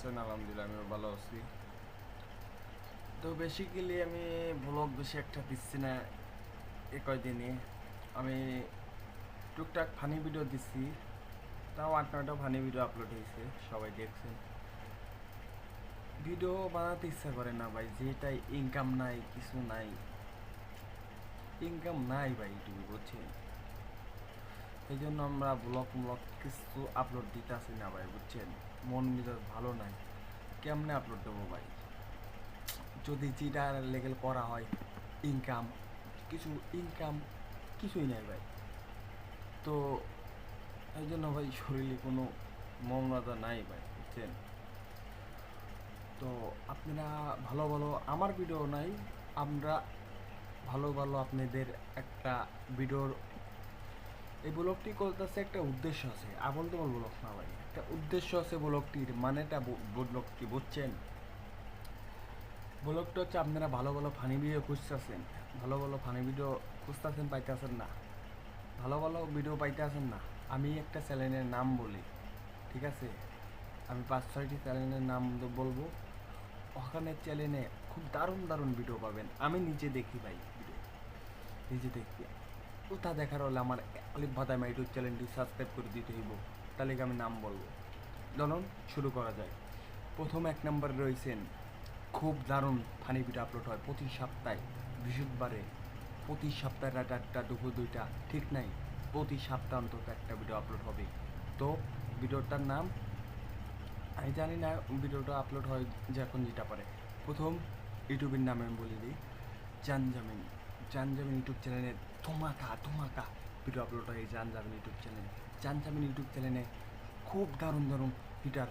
আছেন আলহামদুলিল্লাহ, আমিও ভালো আছি। তো বেসিক্যালি আমি ব্লগ বেশি একটা দিচ্ছি না এ কয়দিনে। আমি টুকটাক ফানি ভিডিও দিচ্ছি, তাও আট নয়টা ফানি ভিডিও আপলোড হয়েছে, সবাই দেখছেন। ভিডিও বানাতে ইচ্ছা করে না ভাই, যেটাই ইনকাম নাই, কিছু নাই। ইনকাম নাই ভাই ইউটিউবে বুঝছেন। এই জন্য আমরা ব্লগ ব্লগ কিছু আপলোড দিতে আসি না ভাই, বুঝছেন? মন মেজাজ ভালো নাই। কেমনে আপলোড দেবো ভাই? যদি যেটা লেগেল করা হয় ইনকাম কিছু ইনকাম কিছুই নাই ভাই। তো এই জন্য ভাই শরীরে কোনো মমতা নাই ভাই, বুঝছেন? তো আপনারা ভালো ভালো আমার ভিডিও নাই, আমরা ভালো ভালো আপনাদের একটা ভিডিওর এই ব্লগটি করতেছে একটা উদ্দেশ্য আছে। আবল তোমার ব্লগ না ভাই, একটা উদ্দেশ্য আছে ব্লগটির, মানেটা ব্লগটি বুঝছেন? ব্লগটা হচ্ছে আপনারা ভালো ভালো ফানি ভিডিও খুঁজতেছেন। ভালো ভালো ফানি ভিডিও খুঁজতেছেন, পাইতেছেন না। ভালো ভালো ভিডিও পাইতেছেন না। আমি একটা চ্যানেলের নাম বলি, ঠিক আছে? আমি পাঁচ, ছয়টি চ্যানেলের নাম বলব। ওখানে চ্যানেলে খুব দারুণ দারুণ ভিডিও পাবেন। আমি নিজে দেখি ভাই ভিডিও নিজে দেখি। ওটা দেখার হলে আমার আলিফ ভাতামা ইউটিউব চ্যানেলটি সাবস্ক্রাইব করে দিতে হইব? তাহলে আমি নাম বলব। চলুন শুরু করা যায় প্রথম এক নম্বরে রয়েছেন, খুব দারুণ ফানি ভিডিও আপলোড হয় প্রতি সপ্তাহে, বৃহস্পতিবারে। প্রতি সপ্তাহে রাত আটটা, দুপুর দুইটা, ঠিক নাই? প্রতি সপ্তাহ অন্তত একটা ভিডিও আপলোড হবে। তো, ভিডিওটার নাম? আমি জানি না ভিডিওটা আপলোড হয় যখন যেটা পারে। প্রথম ইউটিউবের নামে আমি বলে দিই, জানজামিন। জানজামিন ইউটিউব চ্যানেলে ধমাকা ধমাকা ভিডিও আপলোড হয় এই জানজামিন ইউটিউব চ্যানেলে জানজামিন ইউটিউব চ্যানেলে খুব দারুণ দারুণ হিটার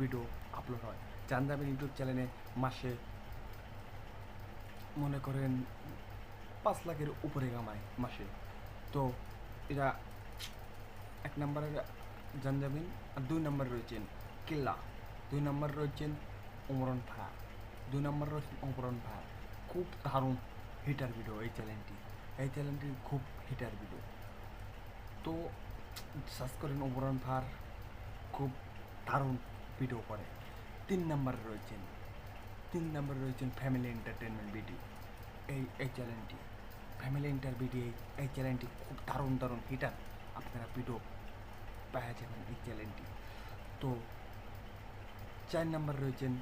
ভিডিও আপলোড হয়। জানজামিন ইউটিউব চ্যানেলে মাসে মনে করেন পাঁচ লাখের উপরে কামায় মাসে। তো এটা এক নম্বরের জানজামিন আর দুই নম্বরে রয়েছেন কিল্লা। দুই নম্বরে রয়েছেন অমরণ ভা দুই নম্বরে রয়েছেন অমরণ ভা খুব দারুণ হিটার ভিডিও এই চ্যানেলটি এই চ্যানেলটি খুব হিটার ভিডিও তো সার্চ করেন অমরণ ভার খুব দারুণ ভিডিও করে। তিন নম্বরে রয়েছেন, তিন নম্বরে রয়েছেন ফ্যামিলি এন্টারটেনমেন্ট ভিডিও এই এই চ্যানেলটি ফ্যামিলি এন্টার ভিডিও এই চ্যানেলটি খুব দারুণ দারুণ হিটার আপনারা ভিডিও পাওয়া যাবেন এই চ্যানেলটি তো চার নম্বর রয়েছেন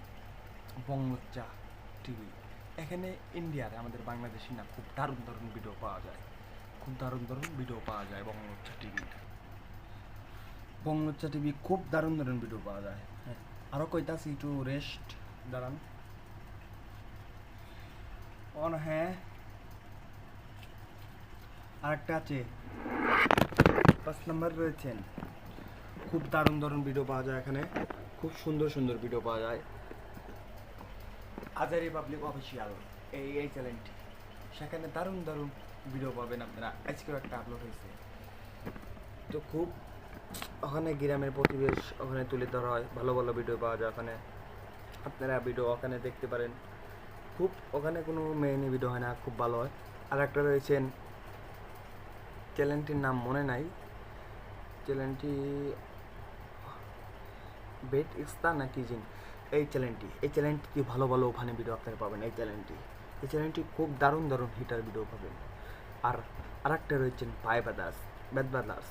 বংলচ্চা টিভি এখানে ইন্ডিয়ার আমাদের বাংলাদেশি না, খুব দারুণ দারুণ ভিডিও পাওয়া যায়। খুব দারুণ দারুণ ভিডিও পাওয়া যায় বংলচ্চা টিভি বংলচ্চা টিভি খুব দারুণ দারুণ ভিডিও পাওয়া যায়। হ্যাঁ আরও কইতাছি একটু রেস্ট দাঁড়ান। অন হ্যাঁ। আরেকটা আছে। পাঁচ নাম্বার রয়েছেন। খুব দারুণ দারুণ ভিডিও পাওয়া যায় এখানে। খুব সুন্দর সুন্দর ভিডিও পাওয়া যায়। আজারি পাবলিক অফিসিয়াল এই এই চ্যানেলটি। সেখানে দারুণ দারুণ ভিডিও পাবেন আপনারা। আজকেও একটা আপলোড হয়েছে। তো খুব ওখানে গ্রামের পরিবেশ ওখানে তুলে ধরা হয়। ভালো ভালো ভিডিও পাওয়া যায় ওখানে। আপনারা ভিডিও ওখানে দেখতে পারেন। খুব ওখানে কোনো মেইনি ভিডিও হয় না, খুব ভালো হয়। আর একটা রয়েছেন চ্যানেলটির নাম মনে নাই। চ্যানেলটি বেট ইস্তা না কি জিন? এই চ্যানেলটি এই চ্যানেলটি ভালো ভালো ওখানে ভিডিও আপনারা পাবেন, এই চ্যানেলটি এই চ্যানেলটি খুব দারুণ দারুণ হিটার ভিডিও পাবেন। আর আরেকটা রয়েছেন পায় বাদাস বেদ বাদাস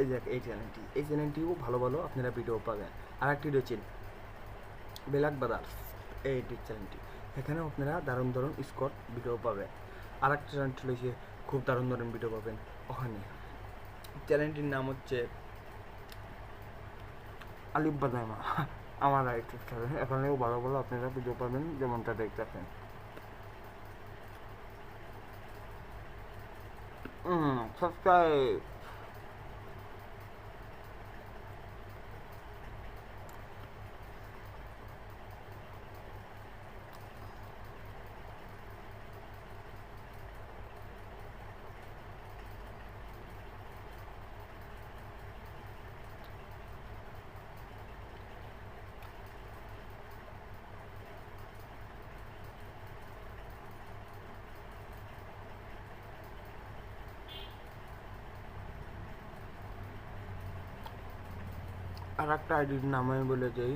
এই দেখ এই চ্যানেলটি এই চ্যানেলটিও ভালো ভালো আপনারা ভিডিও পাবেন। আরেকটি রয়েছেন বেলাক বাদাস এই চ্যানেলটি এখানেও আপনারা দারুণ দারুণ স্কট ভিডিও পাবেন। আর একটা চ্যানেলটি রয়েছে, খুব দারুণ দারুণ ভিডিও পাবেন, ওখানে। চ্যানেলটির নাম হচ্ছে আলিফ বাদামা। আমার ইউটিউব থাকে এখানেও ভালো ভালো আপনারা ভিডিও পাবেন যেমনটা দেখতেছেন। সাবস্ক্রাইব আর একটা আইডির নাম আমি বলে যাই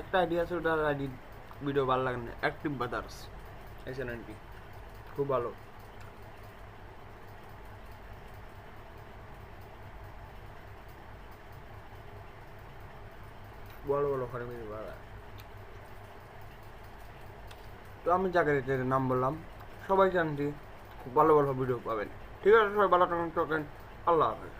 একটা আইডিয়া আছে, ওটার আইডি ভিডিও ভালো লাগে না। অ্যাক্টিভ বাদার্স এই চ্যানেলটি খুব ভালো। বড় বড় ঘরে বাড়া তো আমি যাকে নাম বললাম। সবাই জানছি খুব ভালো ভালো ভিডিও পাবেন। ঠিক আছে, সবাই ভালো থাকেন। আল্লাহ হাফেজ।